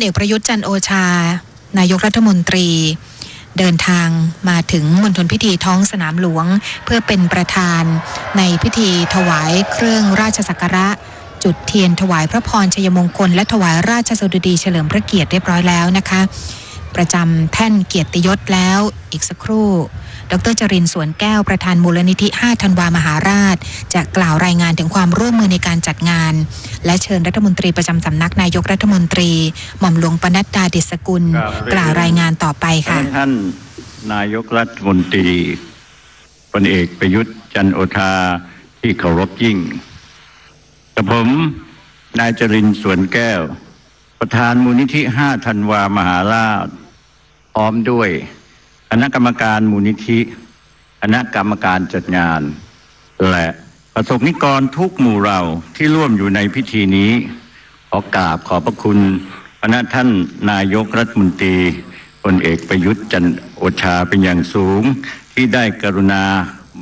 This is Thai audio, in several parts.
ลเอกประยุทธ์จันโอชา นายกรัฐมนตรี เดินทางมาถึงมณฑลพิธีท้องสนามหลวง เพื่อเป็นประธาน ในพิธีถวายเครื่องราชสักการะ จุดเทียนถวายพระพรชัยมงคล และถวายราชสดุดีเฉลิมพระเกียรติเรียบร้อยแล้วนะคะ ประจำแท่นเกียรติยศแล้ว อีกสักครู่ ดรจรินทร์สวนแก้วประธานมูลนิธิ 5 ธันวามหาราช จะกล่าวรายงานถึงความร่วมมือในการจัดงาน และเชิญรัฐมนตรีประจำสำนักนายกรัฐมนตรี หม่อมหลวงปนัดดาดิษกุลครับกล่าวรายงานต่อไปค่ะท่านนายกรัฐมนตรีพลเอกประยุทธ์จันทร์โอชาที่เคารพยิ่งกับผมนายจรินทร์สวนแก้ว ประธานมูลนิธิห้าธันวามหาราช พร้อมด้วยคณะกรรมการมูลนิธิคณะกรรมการจัดงาน และประสบนิกรทุกหมู่เราที่ร่วมอยู่ในพิธีนี้ขอกราบขอบพระคุณพระท่านนายกรัฐมนตรีพลเอกประยุทธ์จันโอชาเป็นอย่างสูง ที่ได้กรุณา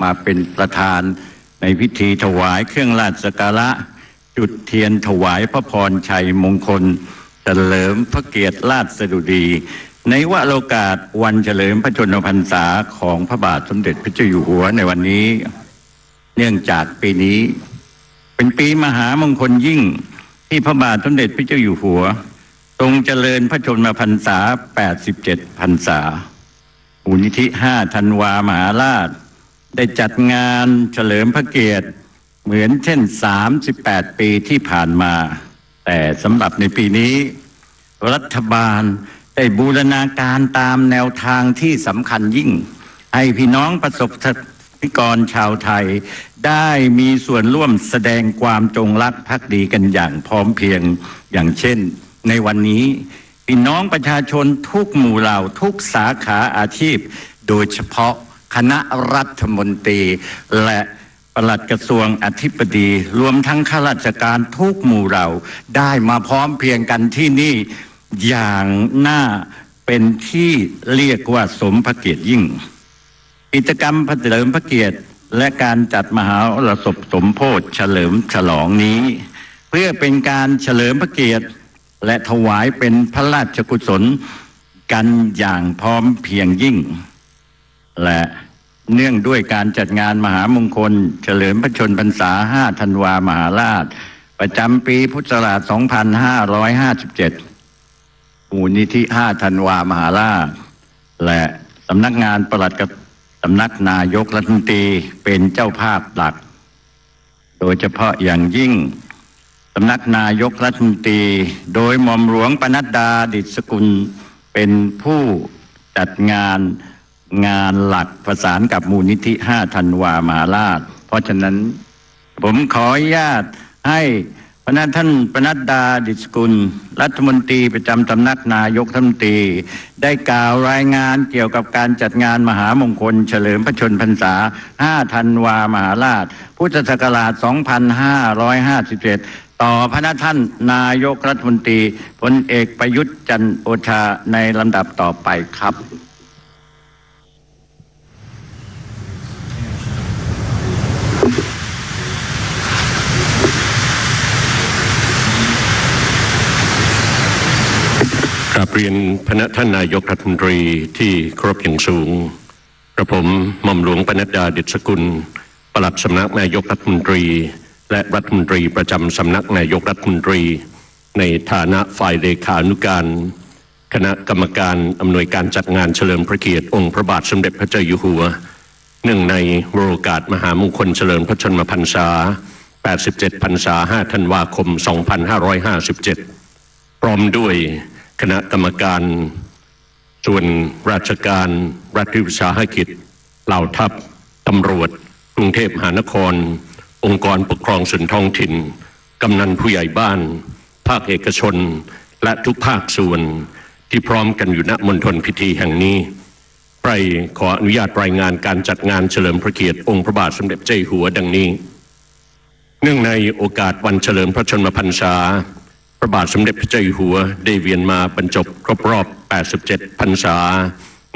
มาเป็นประธานในพิธีถวายเครื่องราชสักการะ จุดเทียนถวายพระพรชัยมงคลเฉลิมพระเกียรติราชสดุดี ในวโรกาสวันเฉลิมพระชนมพรรษาของพระบาทสมเด็จพระเจ้าอยู่หัวในวันนี้ เนื่องจากปีนี้ เป็นปีมหามงคลยิ่งที่พระบาทสมเด็จพระเจ้าอยู่หัว ทรงเจริญพระชนมพรรษา 87 พรรษามูลนิธิ5ธันวามหาราช ได้จัดงานเฉลิมพระเกียรติเหมือนเช่น 38 ปีที่ผ่านมา แต่สำหรับในปีนี้ รัฐบาล ได้บูรณาการตามแนวทางที่สำคัญยิ่ง ให้พี่น้องประสบนิกรชาวไทยได้มีส่วนร่วมแสดงความจงรักภักดีกันอย่างพร้อมเพียงอย่างเช่น ในวันนี้พี่น้องประชาชนทุกหมู่เหล่าทุกสาขาอาชีพ โดยเฉพาะคณะรัฐมนตรี และปลัดกระทรวงอธิบดี รวมทั้งข้าราชการทุกหมู่เหล่าได้มาพร้อมเพียงกันที่นี่ อย่างน่าเป็นที่เรียกว่าสมพระเกียรติยิ่ง กิจกรรมเฉลิมพระเกียรติและการจัดมหารสพสมโพธิเฉลิมฉลองนี้ เพื่อเป็นการเฉลิมพระเกียรติ และถวายเป็นพระราชกุศลกันอย่างพร้อมเพียงยิ่ง และเนื่องด้วยการจัดงานมหามงคล เฉลิมพระชนพรรษา 5 ธันวามหาราช ประจำปีพุทธศักราช 2557 มูลนิธิ5ธันวามหาราชและสำนักงานประหลัดกับสำนักนายกรัฐมนตรีเป็นเจ้าภาพหลัก โดยเฉพาะอย่างยิ่งสำนักนายกรัฐมนตรีโดยหม่อมหลวงปนัดดาดิษกุลเป็นผู้จัดงานงานหลักประสานกับมูลนิธิ5ธันวามหาราชเพราะฉะนั้นผมขออนุญาตให้ พระท่านปนัดดาดิษกุล รัฐมนตรีประจำสำนักนายกรัฐมนตรี ได้กล่าวรายงานเกี่ยวกับการจัดงานมหามงคล เฉลิมพระชนพรรษา 5 ธันวามหาราช พุทธศักราช 2557 ต่อพระท่านนายกรัฐมนตรีพลเอกประยุทธ์จันทร์โอชาในลำดับต่อไปครับ กราบเรียนพระท่านนายกรัฐมนตรีที่ครพอย่างสูงกระผมหม่อมหลวงปนัดดาเดชสกุลปลัดสำนักนายกรัฐมนตรี และรัฐมนตรีประจำสำนักนายกรัฐมนตรี ในฐานะฝ่ายเลขานุการ คณะกรรมการอำนวยการจัดงานเฉลิมพระเกียรติองค์พระบาทสมเด็จพระเจ้าอยู่หัวเนื่งในวโรกาสมหามงคลเฉลิมพระชนมพรรษา 87 พรรษา 5 ธันวาคม 2557 พร้อมด้วย คณะกรรมการส่วนราชการรัฐวิสาหกิจเหล่าทัพตำรวจ กรุงเทพมหานคร องค์กรปกครองส่วนท้องถิ่น กำนันผู้ใหญ่บ้าน ภาคเอกชน และทุกภาคส่วนที่พร้อมกันอยู่ณมณฑลพิธีแห่งนี้ไปขออนุญาตรายงานการจัดงานเฉลิมพระเกียรติองค์พระบาทสมเด็จเจ้าอยู่หัวดังนี้ เนื่องในโอกาสวันเฉลิมพระชนมพรรษา พระบาทสมเด็จพระเจ้าอยู่หัวได้เวียนมาบรรจบครบรอบ 87 พรรษา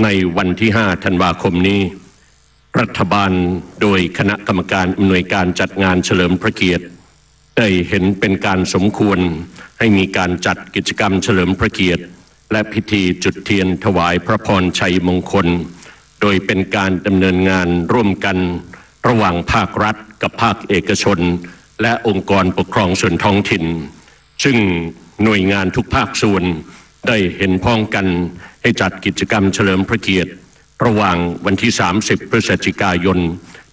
ในวันที่ 5 ธันวาคมนี้ รัฐบาลโดยคณะกรรมการอำนวยการจัดงานเฉลิมพระเกียรติ ได้เห็นเป็นการสมควรให้มีการจัดกิจกรรมเฉลิมพระเกียรติ และพิธีจุดเทียนถวายพระพรชัยมงคล โดยเป็นการดำเนินงานร่วมกันระหว่างภาครัฐกับภาคเอกชน และองค์กรปกครองส่วนท้องถิ่น ซึ่งหน่วยงานทุกภาคส่วนได้เห็นพ้องกันให้จัดกิจกรรมเฉลิมพระเกียรติ ระหว่างวันที่ 30 พฤศจิกายน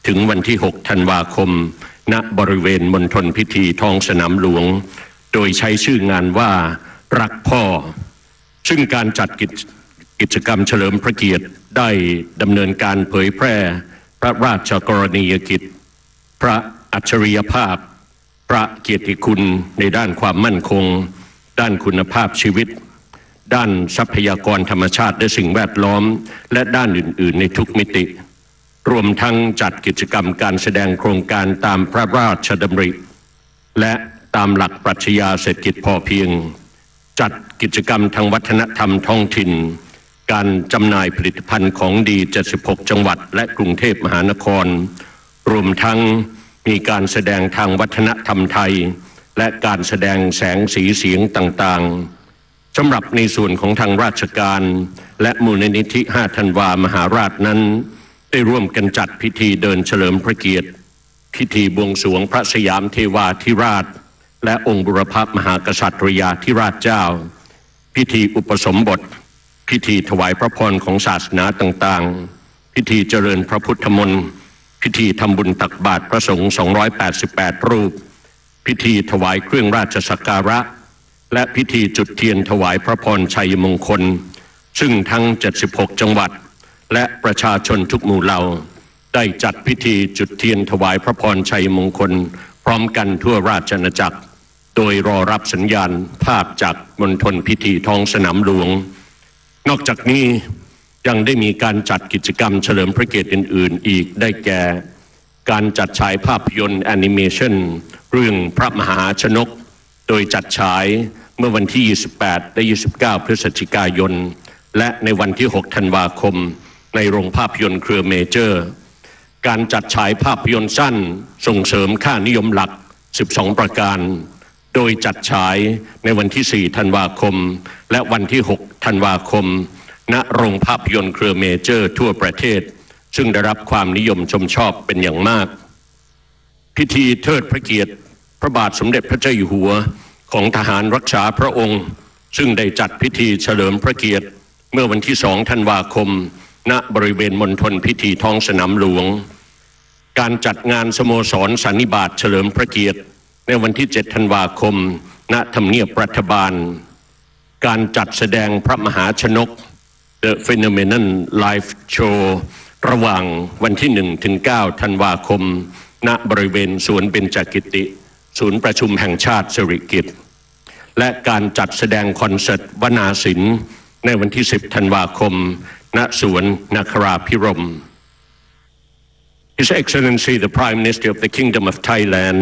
ถึงวันที่ 6 ธันวาคม ณบริเวณมณฑลพิธีท้องสนามหลวง โดยใช้ชื่องานว่ารักพ่อ ซึ่งการจัดกิจกิจกรรมเฉลิมพระเกียรติได้ดำเนินการเผยแพร่ พระราชกรณียกิจ พระอัจฉริยภาพพ ระเกียรติคุณในด้านความมั่นคง ด้านคุณภาพชีวิต ด้านทรัพยากรธรรมชาติและสิ่งแวดล้อม และด้านอื่น ๆ ในทุกมิติ รวมทั้งจัดกิจกรรมการแสดงโครงการตามพระราชดำริ และตามหลักปรัชญาเศรษฐกิจพอเพียง จัดกิจกรรมทางวัฒนธรรมท้องถิ่น การจำหน่ายผลิตภัณฑ์ของดี 76 จังหวัด และกรุงเทพมหานคร รวมทั้ง มีการแสดงทางวัฒนธรรมไทย และการแสดงแสงสีเสียงต่างๆสำหรับในส่วนของทางราชการ และมูลนิธิ5ธันวามหาราชนั้น ได้ร่วมกันจัดพิธีเดินเฉลิมพระเกียรติ พิธีบวงสรวงพระสยามเทวาธิราช และองค์บุรพมหากษัตริยาธิราชเจ้า พิธีอุปสมบท พิธีถวายพระพรของศาสนาต่างๆ พิธีเจริญพระพุทธมนต์ พิธีทำบุญตักบาตรพระสงฆ์ 288 รูป พิธีถวายเครื่องราชสักการะ และพิธีจุดเทียนถวายพระพรชัยมงคล ซึ่งทั้ง 76 จังหวัด และประชาชนทุกหมู่เหล่า ได้จัดพิธีจุดเทียนถวายพระพรชัยมงคล พร้อมกันทั่วราชอาณาจักร โดยรอรับสัญญาณภาพจากมณฑลพิธีท้องสนามหลวง นอกจากนี้ ยังได้มีการจัดกิจกรรมเฉลิมพระเกียรติอื่น ๆ อีกได้แก่ การจัดฉายภาพยนตร์แอนิเมชันเรื่องพระมหาชนก โดยจัดฉายเมื่อวันที่ 28 และ 29 พฤศจิกายน และในวันที่ 6 ธันวาคม ในโรงภาพยนตร์เครือเมเจอร์ การจัดฉายภาพยนตร์สั้นส่งเสริมค่านิยมหลัก 12 ประการโดยจัดฉายในวันที่ 4 ธันวาคม และวันที่ 6 ธันวาคม ณโรงภาพยนตร์เครือเมเจอร์ทั่วประเทศ ซึ่งได้รับความนิยมชมชอบเป็นอย่างมาก พิธีเทิดพระเกียรติพระบาทสมเด็จพระเจ้าอยู่หัวของทหารรักษาพระองค์ ซึ่งได้จัดพิธีเฉลิมพระเกียรติ เมื่อวันที่2ธันวาคม ณบริเวณมณฑลพิธีท้องสนามหลวง การจัดงานสโมสรสันนิบาตเฉลิมพระเกียรติ ในวันที่ 7 ธันวาคมณทำเนียบรัฐบาล การจัดแสดงพระมหาชนก The Phenomenon Live Show ระหว่างวันที่ 1 ถึง 9 ธันวาคม ณ บริเวณสวนเบญจกิติ ศูนย์ประชุมแห่งชาติสิริกิตและการจัดแสดงคอนเสิร์ตวนาศิลป์ในวันที่ 10 ธันวาคม ณ สวนนาคราพิรม His Excellency the Prime Minister of the Kingdom of Thailand,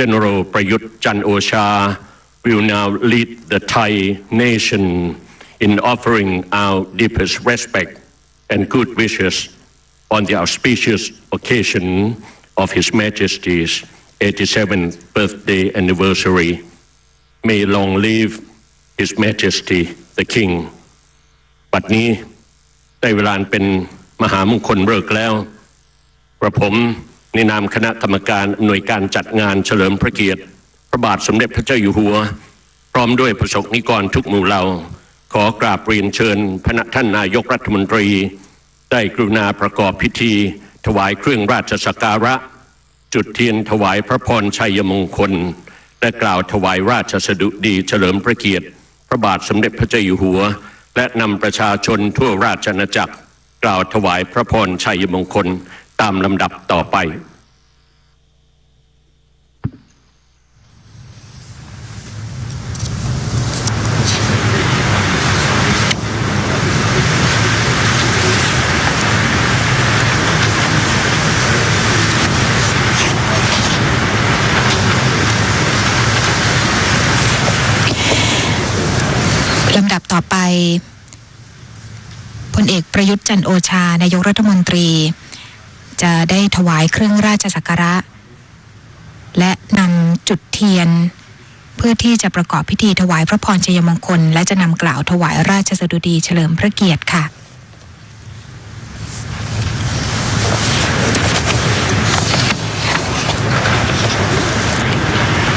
General Prayut Chan Ocha, will now lead the Thai nation in offering our deepest respect and good wishes on the auspicious occasion of His Majesty's 87th birthday anniversary. May long live His Majesty the King. บัดนี้ได้เวลาเป็นมหามงคลเลิกแล้วกระผมในนามคณะกรรมการอำนวยการจัดงานเฉลิมพระเกียรติ พระบาทสมเด็จพระเจ้าอยู่หัว พร้อมด้วยประสบนิกรทุกหมู่เหล่า ขอกราบเรียนเชิญพระท่านนายกรัฐมนตรี ได้กรุณาประกอบพิธี ถวายเครื่องราชสักการะ จุดเทียนถวายพระพรชัยมงคล และกล่าวถวายราชสดุดีเฉลิมพระเกียรติ พระบาทสมเด็จพระเจ้าอยู่หัว และนำประชาชนทั่วราชอาณาจักร กล่าวถวายพระพรชัยมงคลตามลำดับต่อไป ลำดับต่อไปพลเอก ประยุทธ์จันโอชานายกรัฐมนตรี จะได้ถวายเครื่องราชสักการะ และนำจุดเทียน เพื่อที่จะประกอบพิธีถวายพระพรชัยมงคล และจะนำกล่าวถวายราชสดุดีเฉลิมพระเกียรติค่ะ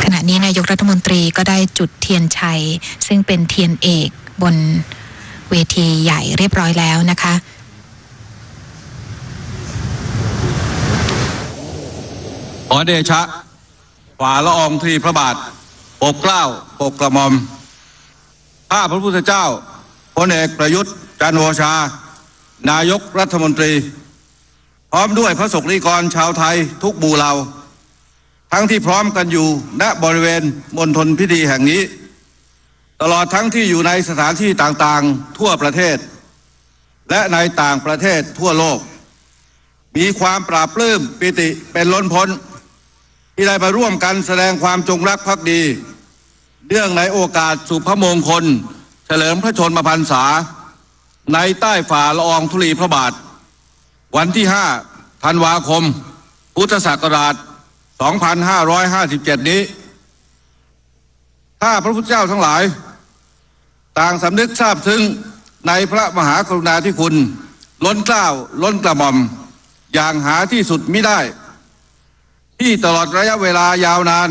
ขณะนี้นายกรัฐมนตรีก็ได้จุดเทียนชัย ซึ่งเป็นเทียนเอกบน เวทีใหญ่เรียบร้อยแล้วนะคะขอเดชะฝ่าละอองธุลีพระบาทปกเกล้าปกกระหม่อมข้าพระพุทธเจ้าพลเอกประยุทธ์จันโอชา นายกรัฐมนตรี พร้อมด้วยพระสงฆ์นิกรชาวไทยทุกหมู่เหล่าทั้งที่พร้อมกันอยู่ณบริเวณมณฑลพิธีแห่งนี้ ตลอดทั้งที่อยู่ในสถานที่ต่างๆ ทั่วประเทศ และในต่างประเทศทั่วโลก มีความปราบปลื้มปิติเป็นล้นพ้น ที่ได้มาร่วมกันแสดงความจงรักภักดีเนื่องในโอกาสสุพมงคล เฉลิมพระชนมพรรษา ในใต้ฝ่าละอองธุลีพระบาท วันที่ 5 ธันวาคม พุทธศักราช 2557 นี้ข้าพระพุทธเจ้าทั้งหลาย ต่างสำนึกทราบซึ้งในพระมหากรุณาธิคุณ ล้นเกล้าล้นกระหม่อม อย่างหาที่สุดมิได้ ที่ตลอดระยะเวลายาวนาน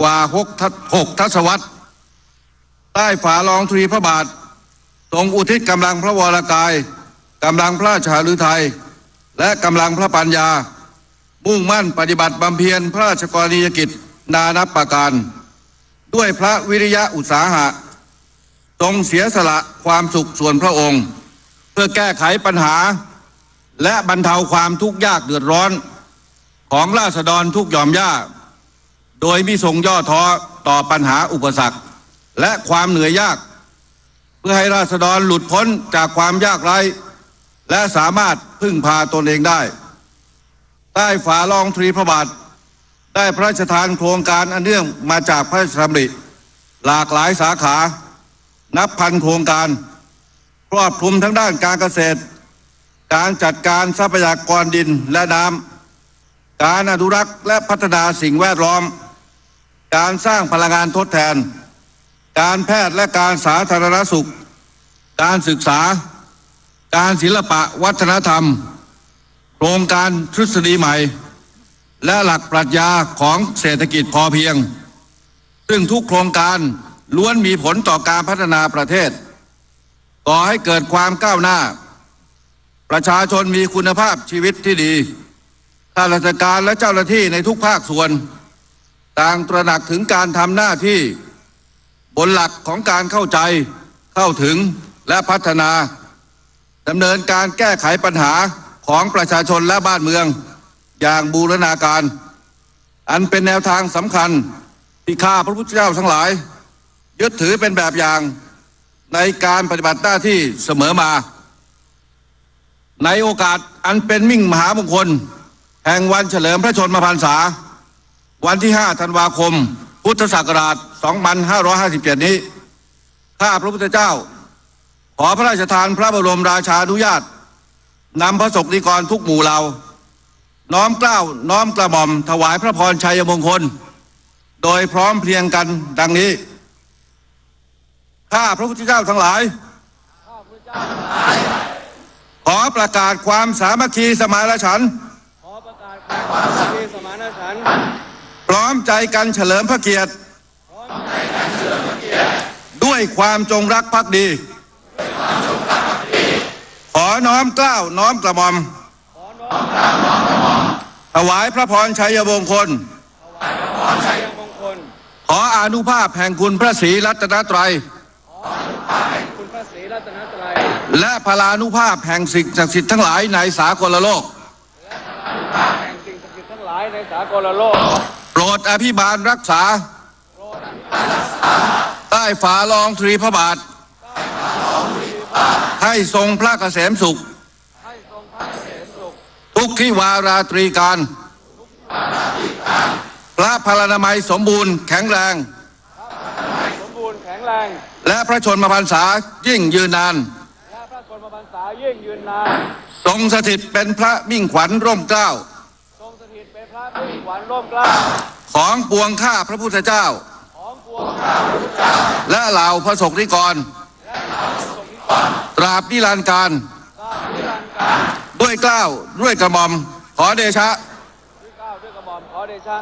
กว่าหกทหกทศวรรษใต้ฝ่าลองธุรีพระบาท ทรงอุทิศกำลังพระวรกายกำลังพระชาลือไทย และกำลังพระปัญญา มุ่งมั่นปฏิบัติบำเพ็ญพระราชกรณียกิจนานับประการ ด้วยพระวิริยะอุตสาหะ ทรงเสียสละความสุขส่วนพระองค์ เพื่อแก้ไขปัญหา และบรรเทาความทุกข์ยากเดือดร้อน ของราษฎรทุกหย่อมย่าโดยมิทรงย่อท้อต่อปัญหาอุปสรรค และความเหนื่อยยาก เพื่อให้ราษฎรหลุดพ้นจากความยากไร้และสามารถพึ่งพาตนเองได้ ใต้ฝาลองทรีพระบาท ได้พระราชทานโครงการอันเนื่องมาจากพระราชดำริหลากหลายสาขา นับพันโครงการครอบคลุมทั้งด้านการเกษตร การจัดการทรัพยากรดินและน้ำการอนุรักษ์และพัฒนาสิ่งแวดล้อม การสร้างพลังงานทดแทน การแพทย์และการสาธารณสุข การศึกษา การศิลปะวัฒนธรรม โครงการทฤษฎีใหม่ และหลักปรัชญาของเศรษฐกิจพอเพียง ซึ่งทุกโครงการ ล้วนมีผลต่อการพัฒนาประเทศ ก่อให้เกิดความก้าวหน้า ประชาชนมีคุณภาพชีวิตที่ดีข้าราชการและเจ้าหน้าที่ในทุกภาคส่วน ต่างตระหนักถึงการทำหน้าที่บนหลักของการเข้าใจเข้าถึงและพัฒนาดำเนินการแก้ไขปัญหาของประชาชนและบ้านเมือง อย่างบูรณาการ อันเป็นแนวทางสำคัญที่ข้าพระพุทธเจ้าทั้งหลาย ยึดถือเป็นแบบอย่างในการปฏิบัติหน้าที่เสมอมา ในโอกาสอันเป็นมิ่งมหามงคล แห่งวันเฉลิมพระชนมพรรษา วันที่ 5 ธันวาคม พุทธศักราช 2557 นี้ ข้าพระพุทธเจ้า ขอพระราชทานพระบรมราชานุญาตนำพระสงฆ์นิกรทุกหมู่เหล่าน้อมเกล้าน้อมกระหม่อมถวายพระพรชัยมงคล โดยพร้อมเพรียงกันดังนี้ ข้าพระพุทธเจ้าทั้งหลาย ขอประกาศความสามัคคีสมานฉันท์ขอประกาศความสามัคคีสมานฉันท์พร้อมใจกันเฉลิมพระเกียรติด้วยความจงรักภักดี ขอน้อมเกล้าวน้อมกระหม่อม ถวายพระพรชัยมงคลชัยมงคล ขออานุภาพแห่งคุณพระศรีรัตนตรัย คุณพระศรีรัตนตรัยและพลานุภาพแห่งสิ่งศักดิ์สิทธิ์ทั้งหลายในสากลโลกแห่งสิ่งศักดิ์สิทธิ์ทั้งหลายในสากลโลก โปรดอภิบาลรักษา ใต้ฝาลองทรีพระบาทให้ทรงพระเกษมสุขให้ทรงพระเกษมสุข ทุกที่วาราตรีการ พระพลานามัยสมบูรณ์แข็งแรง แข็งแรง และพระชนมพรรษายิ่งยืนนาน และพระชนมพรรษายิ่งยืนนาน ทรงสถิตเป็นพระมิ่งขวัญร่มเกล้า ทรงสถิตเป็นพระมิ่งขวัญร่มเกล้า ของปวงข้าพระพุทธเจ้า ของปวและเหล่าพระสงฆ์นิกร ตราบนิรันดร์การ ด้วยเกล้าวด้วยกระหม่อมขอเดชะด้วยเกล้าด้วยกระหม่อมขอเดชะ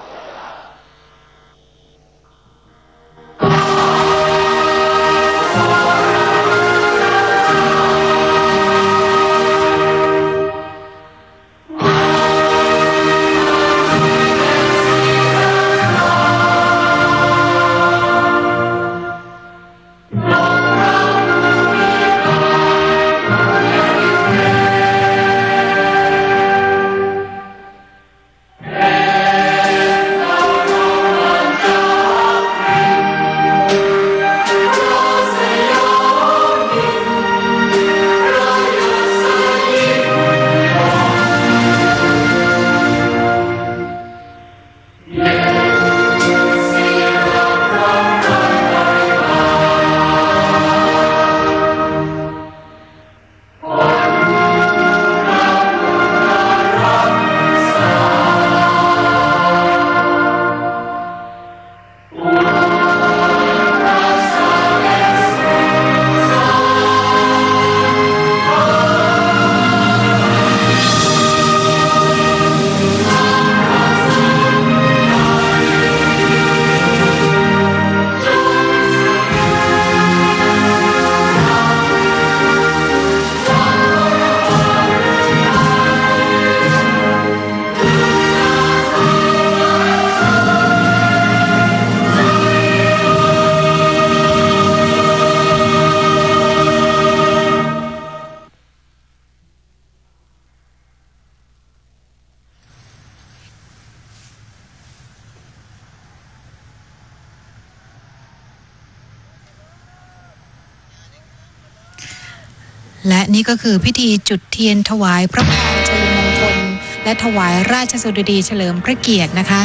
นี่ก็คือพิธีจุดเทียนถวายพระพรชัยมงคล และถวายราชสดุดีเฉลิมพระเกียรตินะคะ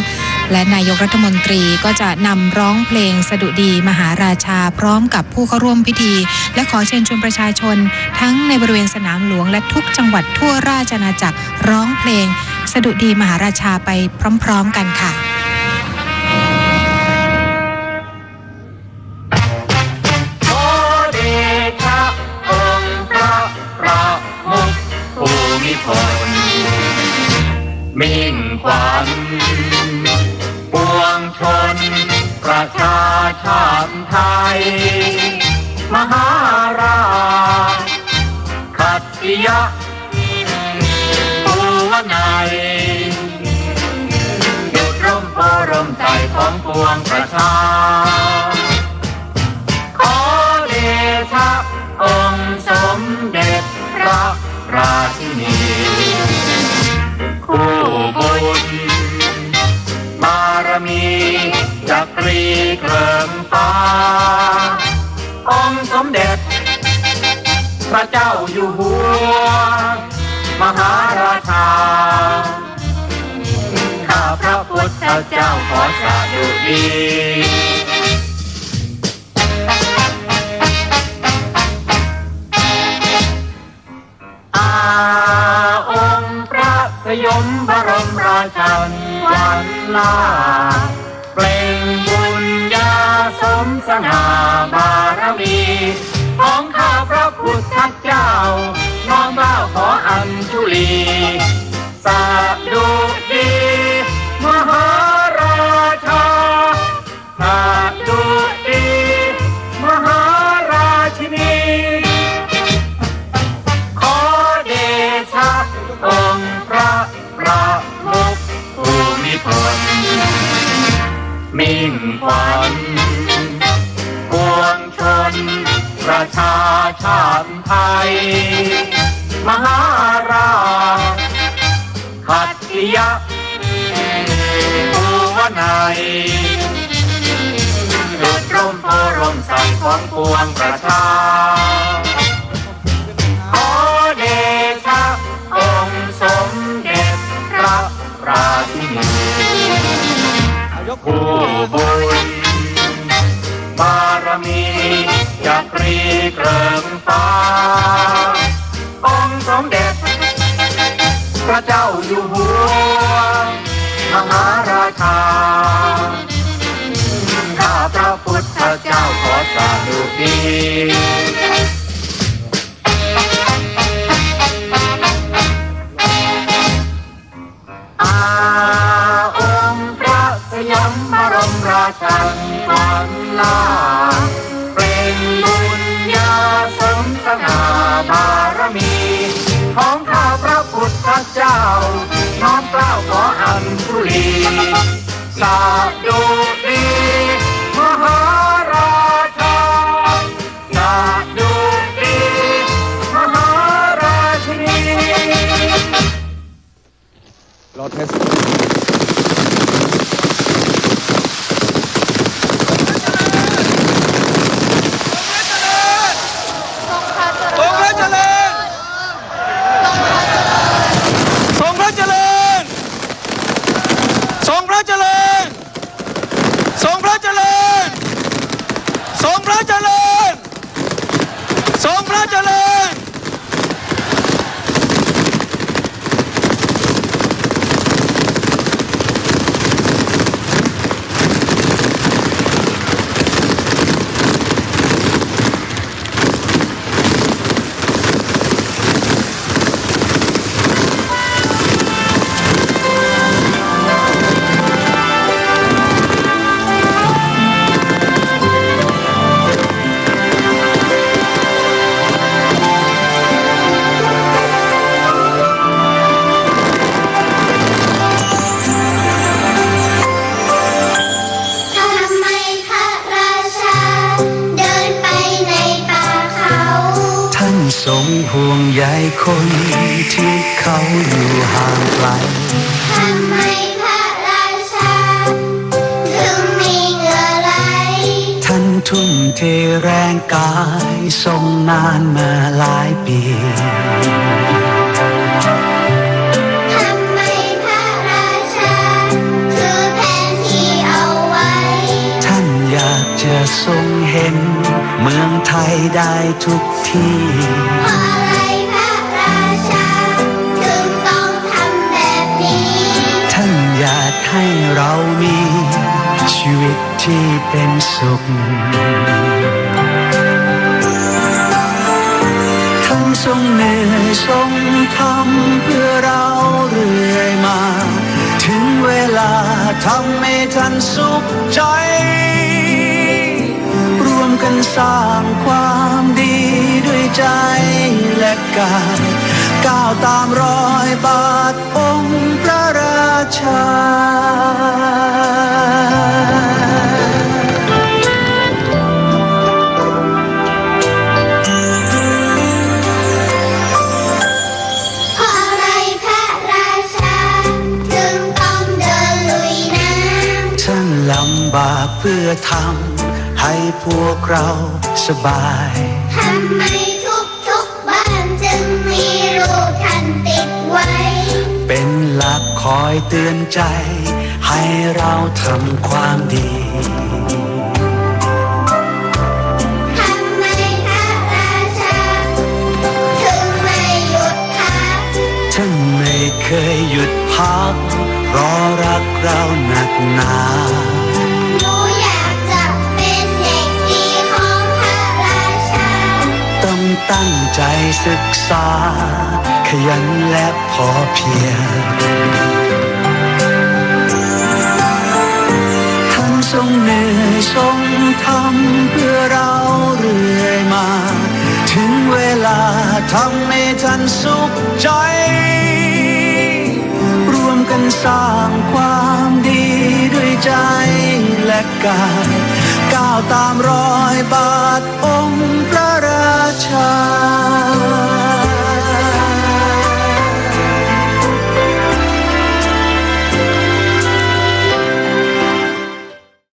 และนายกรัฐมนตรีก็จะนำร้องเพลงสดุดีมหาราชาพร้อมกับผู้เข้าร่วมพิธี และขอเชิญชวนประชาชน ทั้งในบริเวณสนามหลวง และทุกจังหวัดทั่วราชอาณาจักรร้องเพลงสดุดีมหาราชาไปพร้อม ๆ กันค่ะ ชา ขอเดชะองค์สมเด็จพระราชินีคู่บุญบารมีจักรีเคลิมฟ้า องค์สมเด็จ พระเจ้าอยู่หัว มหารา พุทธเจ้าขอสาธุดีอาองค์พระสยมบรมราชันวันลาเปล่งบุญญาสมสง่าบารมีของข้าพระพุทธเจ้า น้อมเกล้าขออัญชุลีสาดุดี ชาติไทย มหาราชขัตติยะภูวนัยดุดร่มโพร่มใสของปวงประชา จักรีเกลิมฟ้า องค์สมเด็จ พระเจ้าอยู่หัว มหาราชา ข้าพระพุทธเจ้าขอสาธุดีองค์พระสยามบรมราชันวันลา เจ้า น้อมเกล้าขออัญชุลีสาบดู ทรงเห็น เมืองไทยได้ทุกที่เพราะอะไรพระราชา ถึงต้องทำแบบนี้ ท่านอยากให้เรามี ชีวิตที่เป็นสุข ท่านทรงเหนื่อยทรงทำเพื่อเราเรื่อยมา ถึงเวลาทำให้ท่านสุขใจรวม กันสร้างความดีด้วยใจและกายก้าวตามรอยบาทองค์พระราชาเพราะอะไรพระราชาถึงต้องเดินลุยน้ำท่านลำบากเพื่อทำให้พวกเราสบาย ทำไมทุกทุกๆบ้านจึงมีรูปท่านติดไว้ เป็นหลักคอยเตือนใจ ให้เราทำความดี ทำไมพระราชา ถึงไม่หยุดพัก ท่านไม่เคยหยุดพักเพราะรักเราหนักหนา ใจศึกษา ขยันและพอเพียงท่านทรงเหนื่อยทรงทำเพื่อเราเรื่อยมา ถึงเวลาทำให้ท่านสุขใจ รวมกันสร้างความดีด้วยใจและกาย ก้าวตามรอยบาทองค์